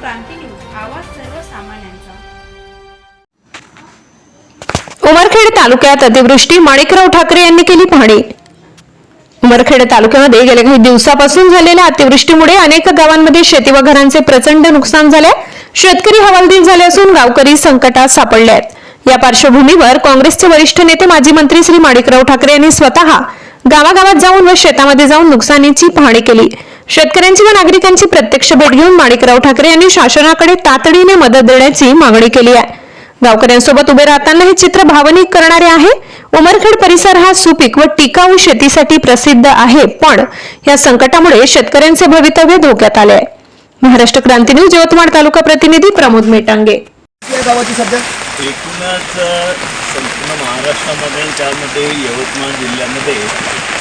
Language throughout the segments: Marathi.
क्रांती न्यूज आवाज सर्वसामान्यांचा. उमरखेड तालुक्यात अतिवृष्टी माणिकराव ठाकरे यांनी केली पाहणी. उमरखेड तालुक्यामध्ये गेल्या काही दिवसापासून झालेल्या अतिवृष्टीमुळे अनेक गावांमध्ये शेती व घरांचे प्रचंड नुकसान झाले. शेतकरी हवालदिल झाले असून गावकरी संकटात सापडले आहेत या पार्श्वभूमीवर काँग्रेसचे वरिष्ठ नेते माजी मंत्री श्री माणिकराव ठाकरे यांनी स्वतः गावागावात जाऊन व शेतामध्ये जाऊन नुकसानीची पाहणी केली. शेतकऱ्यांची व नागरिकांची प्रत्यक्ष भेट घेऊन माणिकराव ठाकरे यांनी शासनाकडे तातडीने मदत देण्याची मागणी केली आहे. गावकऱ्यांसोबत उभे राहताना हे चित्र भावनिक करणारे आहे. उमरखेड परिसर हा सुपीक व टिकाऊ शेतीसाठी प्रसिद्ध आहे पण या संकटामुळे शेतकऱ्यांचे भवितव्य धोक्यात आले आहे. महाराष्ट्र क्रांती न्यूज यवतमाळ तालुका प्रतिनिधी प्रमोद मेटांगे. या गावाची सध्या एकूणच संपूर्ण महाराष्ट्रामध्ये त्यामध्ये यवतमाळ जिल्ह्यामध्ये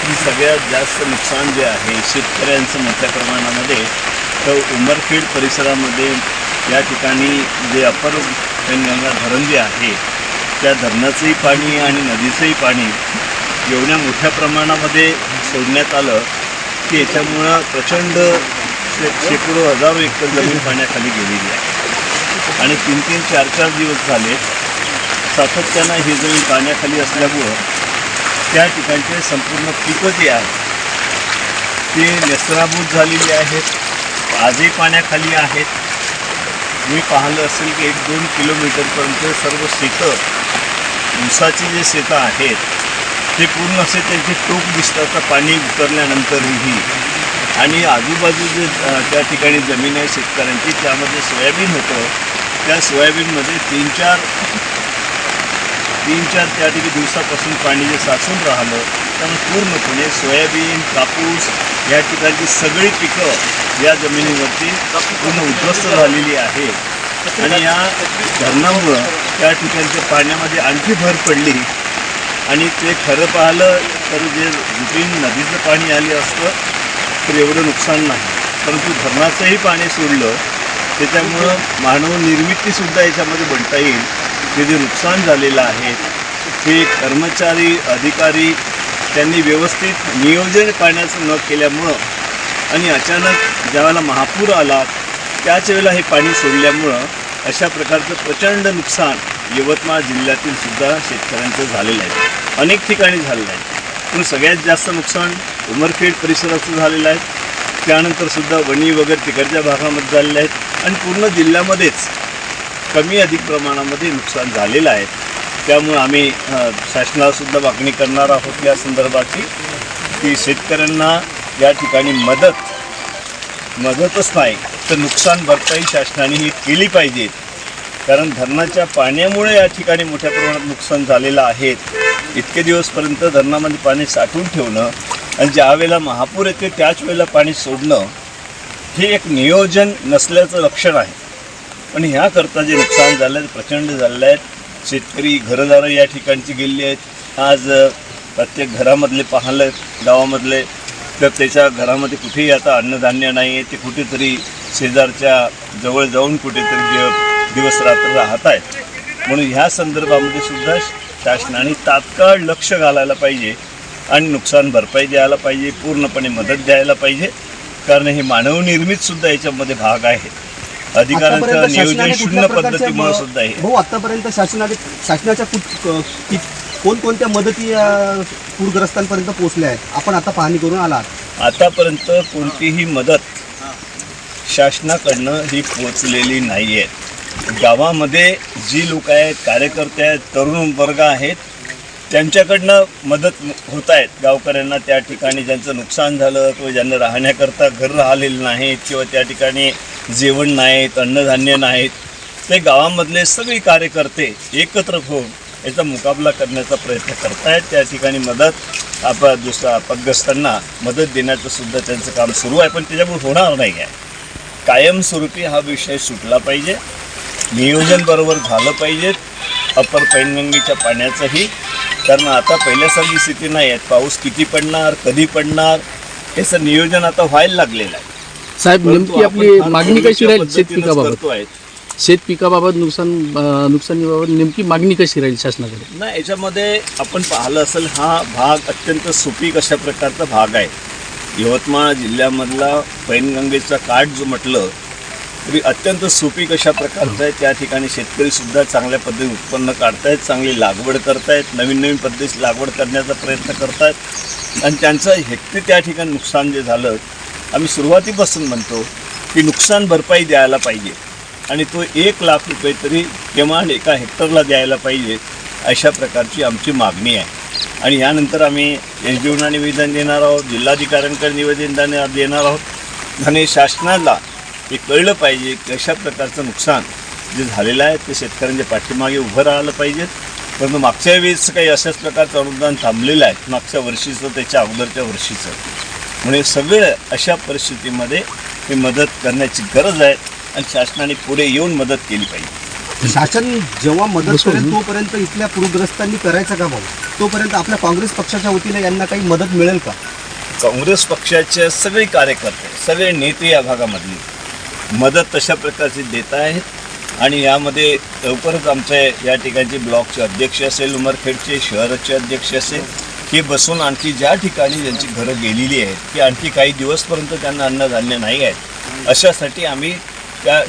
ही सगळ्यात जास्त नुकसान जे आहे शेतकऱ्यांचं मोठ्या प्रमाणामध्ये तर उमरखेड परिसरामध्ये या ठिकाणी जे अपर पैनगंगा धरण जे आहे त्या धरणाचंही पाणी आणि नदीचंही पाणी एवढ्या मोठ्या प्रमाणामध्ये सोडण्यात आलं की याच्यामुळं प्रचंड शे शेकडो हजारो एकर जमीन पाण्याखाली गेलेली आहे. आणि तीन तीन चार चार दिवस झाले सातत्यानं ही जमीन पाण्याखाली असल्यामुळं त्या ठिकाणचे संपूर्ण पिकं जी आहेत ते नेस्तनाभूत झालेली आहेत आजही पाण्याखाली आहेत. मी पाहिलं असेल की एक दोन किलोमीटरपर्यंत सर्व शेतं ऊसाची जे शेतं आहेत ते पूर्ण असे त्यांचे टोक दिसतात. पाणी उतरल्यानंतरही. आणि आजूबाजू जे त्या ठिकाणी जमीन आहे शेतकऱ्यांची त्यामध्ये सोयाबीन होतं. त्या सोयाबीनमध्ये तीन चार तीन चार त्या ठिकाणी दिवसापासून पाणी जे साचून राहिलं त्यामुळे पूर्णपणे सोयाबीन कापूस या ठिकाणची सगळी पिकं या जमिनीवरती पूर्ण उद्ध्वस्त झालेली आहे. आणि या धरणामुळं त्या ठिकाणच्या पाण्यामध्ये आणखी भर पडली. आणि ते खरं पाहिलं तर जे रुटीन नदीचं पाणी आले असतं तर एवढं नुकसान नाही. परंतु धरणाचंही पाणी सोडलं त्याच्यामुळं मानवनिर्मितीसुद्धा याच्यामध्ये म्हणता येईल. हे जे नुकसान झालेलं आहे ते कर्मचारी अधिकारी त्यांनी व्यवस्थित नियोजन पाण्याचं न केल्यामुळं आणि अचानक ज्यावेळेला महापूर आला त्याच वेळेला हे पाणी सोडल्यामुळं अशा प्रकारचं प्रचंड नुकसान यवतमाळ जिल्ह्यातील सुद्धा शेतकऱ्यांचं झालेलं आहे. अनेक ठिकाणी झालेलं आहे. पण सगळ्यात जास्त नुकसान उमरखेड परिसराचं झालेलं आहे. त्यानंतर सुद्धा वणी वगैरे तिकडच्या भागामध्ये झालेले आहेत आणि पूर्ण जिल्ह्यामध्येच कमी अधिक प्रमाणामध्ये नुकसान झालेलं आहे. त्यामुळं आम्ही शासनालासुद्धा मागणी करणार आहोत या संदर्भाची की शेतकऱ्यांना या ठिकाणी मदत मदतच नाही तर नुकसान भरपाई शासनाने ही केली पाहिजे. कारण धरणाच्या पाण्यामुळे या ठिकाणी मोठ्या प्रमाणात नुकसान झालेलं आहे. इतके दिवसपर्यंत धरणामध्ये पाणी साठवून ठेवणं आणि ज्या वेळेला महापूर येते त्याच वेळेला पाणी सोडणं हे एक नियोजन नसल्याचं लक्षण आहे. पण ह्याकरता जे नुकसान झालं आहे प्रचंड झालेलं आहे शेतकरी घरदारं या ठिकाणची गेली आहेत. आज प्रत्येक घरामधले पाहिलं गावामधले तर त्याच्या घरामध्ये कुठेही आता अन्नधान्य नाही आहे ते कुठेतरी शेजारच्या जवळ जाऊन कुठेतरी दिवस रात्र राहत आहेत. म्हणून ह्या संदर्भामध्ये सुद्धा शासनाने तात्काळ लक्ष घालायला पाहिजे आणि नुकसान भरपाई द्यायला पाहिजे. पूर्णपणे मदत द्यायला पाहिजे. कारण हे मानवनिर्मितसुद्धा याच्यामध्ये भाग आहे. अधिकाऱ्यांचं आतापर्यंत नियोजन शासनाने शून्य कुठल्या पद्धतीमुळे सुद्धा आहे. भाऊ आतापर्यंत शासनाने शासनाच्या कुठ- क- कि- कोणकोणत्या मदती पूरग्रस्तांपर्यंत पोहोचल्या आहेत आपण आता पाहणी करून आलात. आतापर्यंत कोणतीही मदत शासनाकडनं ही पोचलेली नाही आहे गावामध्ये जी लोक आहेत कार्यकर्ते आहेत तरुण वर्ग आहेत त्यांच्याकडनं मदत होत आहेत गावकऱ्यांना त्या ठिकाणी ज्यांचं नुकसान झालं किंवा ज्यांना राहण्याकरता घर राहिलेलं नाहीत किंवा त्या ठिकाणी जेवण नाहीत अन्नधान्य नाहीत ते गावामधले सगळे कार्यकर्ते एकत्र होऊन याचा मुकाबला करण्याचा प्रयत्न करतायत. त्या ठिकाणी मदत आप दुसऱ्या अपग्रस्तांना मदत देण्याचं सुद्धा त्यांचं काम सुरू आहे. पण त्याच्यामुळे होणार नाही आहे कायमस्वरूपी हा विषय सुटला पाहिजे. नियोजन बरोबर झालं पाहिजे. अपर पैनगंगीच्या पाण्याचंही कारण आता पहिल्यासारखी स्थिती नाही आहे पाऊस किती पडणार कधी पडणार याचं नियोजन आता व्हायला लागलेलं आहे. साहेब नेमकी आपली मागणी कशी राहील शेतपिकाबाबत. शेतपिकाबाबत नुकसान अं, नुकसानीबाबत नेमकी मागणी कशी राहील शासनाकडे? नाही याच्यामध्ये आपण पाहिलं असेल हा भाग अत्यंत सुपीक अशा प्रकारचा भाग आहे. यवतमाळ जिल्ह्यामधला पैनगंगेचा काठ जो म्हटलं तरी अत्यंत सोपी कशा प्रकारचं आहे त्या ठिकाणी शेतकरीसुद्धा चांगल्या पद्धतीने उत्पन्न काढतायत चांगली लागवड करतायत नवीन नवीन पद्धतीची लागवड करण्याचा प्रयत्न करतायत. आणि त्यांचं हेक्टरी त्या ठिकाणी नुकसान जे झालं आम्ही सुरुवातीपासून म्हणतो की नुकसान भरपाई द्यायला पाहिजे. आणि तो एक लाख रुपये तरी किमान एका हेक्टरला द्यायला पाहिजे अशा प्रकारची आमची मागणी आहे. आणि यानंतर आम्ही एस डी ओना निवेदन देणार आहोत जिल्हाधिकाऱ्यांकडे निवेदन देणार देणार आहोत. आणि शासनाला हे कळलं पाहिजे की अशा प्रकारचं नुकसान जे झालेलं आहे ते शेतकऱ्यांच्या पाठीमागे उभं राहिलं पाहिजे. परंतु मागच्या वेळेस काही अशाच प्रकारचं अनुदान थांबलेलं आहे मागच्या वर्षीचं त्याच्या अगोदरच्या वर्षीचं. म्हणजे सगळं अशा परिस्थितीमध्ये ही मदत करण्याची गरज आहे आणि शासनाने पुढे येऊन मदत केली पाहिजे. शासन जेव्हा मदत करेल तोपर्यंत इथल्या पूरग्रस्तांनी करायचं का भाऊ? तोपर्यंत आपल्या काँग्रेस पक्षाच्या वतीने यांना काही मदत मिळेल का? काँग्रेस पक्षाचे सगळे कार्यकर्ते सगळे नेते या भागामधले मदत तशा प्रकारची देत आहेत. आणि यामध्ये लवकरच आमचे या ठिकाणचे ब्लॉकचे अध्यक्ष असेल उमरखेडचे शहराचे अध्यक्ष असेल हे बसून आणखी ज्या ठिकाणी ज्यांची घरं गेलेली आहेत की आणखी काही दिवसपर्यंत त्यांना अन्नधान्य नाही आहे अशासाठी आम्ही त्या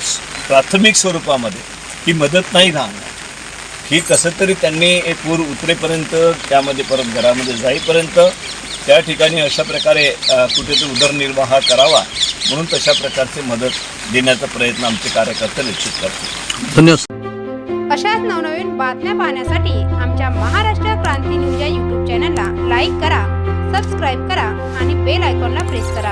प्राथमिक स्वरूपामध्ये ही मदत नाही राहणार ही कसं तरी त्यांनी एक पूर उतरेपर्यंत त्यामध्ये परत घरामध्ये जाईपर्यंत त्या ठिकाणी अशा प्रकारे कुठेतरी उदरनिर्वाह करावा म्हणून तशा प्रकारची मदत देण्याचा प्रयत्न आमचे कार्यकर्ते निश्चित करतील. धन्यवाद. अशाच नवनवीन बातम्या पाहण्यासाठी आमच्या महाराष्ट्र क्रांती न्यूज या यूट्यूब चॅनलला लाईक करा सबस्क्राईब करा आणि बेल आयकॉनला प्रेस करा.